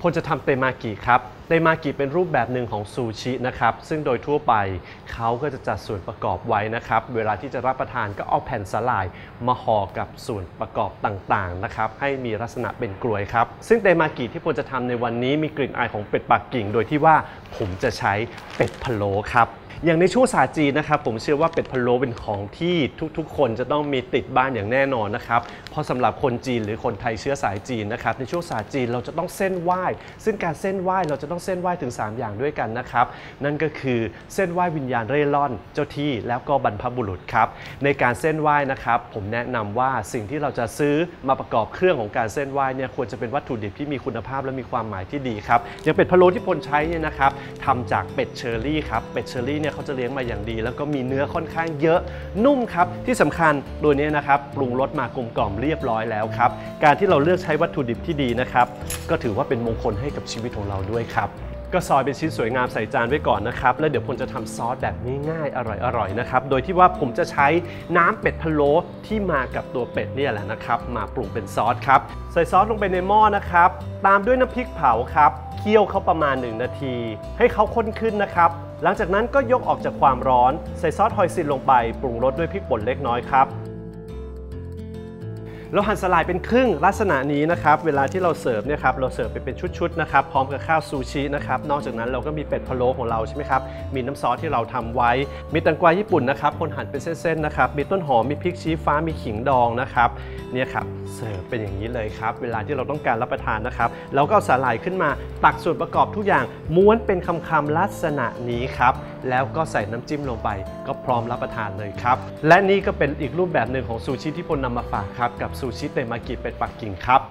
พลจะทำเตมากิครับ เตมากิเป็นรูปแบบหนึ่งของซูชินะครับ ซึ่งโดยทั่วไปเขาก็จะจัดส่วนประกอบไว้นะครับ เวลาที่จะรับประทานก็เอาแผ่นสลาย มาห่อกับส่วนประกอบต่างๆนะครับ ให้มีลักษณะเป็นกลวยครับ ซึ่งเตมากิที่พลจะทำในวันนี้มีกลิ่นอายของเป็ดปักกิ่ง โดยที่ว่าผมจะใช้เป็ดพะโล้ครับอย่างในช่วงศาสตร์จีนนะครับผมเชื่อว่าเป็ดพะโล้เป็นของที่ทุกๆ คนจะต้องมีติดบ้านอย่างแน่นอนนะครับเพราะสำหรับคนจีนหรือคนไทยเชื้อสายจีนนะครับในช่วงศาสตร์จีนเราจะต้องเส้นไหว้ ซึ่งการเส้นไหว้เราจะต้องเส้นไหว้ถึง 3 อย่างด้วยกันนะครับนั่นก็คือเส้นไหว้วิญญาณเร่ร่อน เจ้าที่แล้วก็บรรพบุรุษครับในการเส้นไหว้นะครับผมแนะนำว่าสิ่งที่เราจะซื้อมาประกอบเครื่องของการเส้นไหว้เนี่ยควรจะเป็นวัตถุดิบที่มีคุณภาพและมีความหมายที่ดีครับอย่างเป็ดพะโล้ที่พลใช้เนี่ยนะครับทำจากเป็ดเชอรี่ครับเป็ดเชอรี่เนี่ยเขาจะเลี้ยงมาอย่างดี แล้วก็มีเนื้อค่อนข้างเยอะนุ่มครับ ที่สำคัญตัวนี้นะครับปรุงรสมากลมกล่อมเรียบร้อยแล้วครับ การที่เราเลือกใช้วัตถุดิบที่ดีนะครับ ก็ถือว่าเป็นมงคลให้กับชีวิตของเราด้วยครับก็ซอยเป็นชิ้นสวยงามใส่จานไว้ก่อนนะครับ แล้วเดี๋ยวผมจะทำซอสแบบง่ายๆ อร่อยๆนะครับ โดยที่ว่าผมจะใช้น้ำเป็ดพะโล้ที่มากับตัวเป็ดเนี่ยแหละนะครับ มาปรุงเป็นซอสครับ ใส่ซอสลงไปในหม้อนะครับ ตามด้วยน้ำพริกเผาครับ เคี่ยวเขาประมาณ 1 นาที ให้เขาข้นขึ้นนะครับ หลังจากนั้นก็ยกออกจากความร้อน ใส่ซอสหอยซินลงไป ปรุงรสด้วยพริกป่นเล็กน้อยครับ เราหั่นสลายเป็นครึ่งลักษณะนี้นะครับ เวลาที่เราเสิร์ฟเนี่ยครับเราเสิร์ฟไปเป็นชุดๆนะครับพร้อมกับข้าวซูชินะครับนอกจากนั้นเราก็มีเป็ดพะโล้ของเราใช่ไหมครับมีน้ำซอสที่เราทำไว้ มีแตงกวาญี่ปุ่นนะครับคนหั่นเป็นเส้นๆนะครับมีต้นหอมมีพริกชี้ฟ้ามีขิงดองนะครับเนี่ยครับเสิร์ฟเป็นอย่างนี้เลยครับเวลาที่เราต้องการรับประทานนะครับเราก็เอาสาหร่ายขึ้นมาตักส่วนประกอบทุกอย่างม้วนเป็นคำๆลักษณะนี้ครับ แล้วก็ใส่น้ำจิ้มลงไป ก็พร้อมรับประทานเลยครับ และนี่ก็เป็นอีกรูปแบบหนึ่งของซูชิที่พลนำมาฝากครับ กับซูชิเตมากิเป็ดปักกิ่งครับ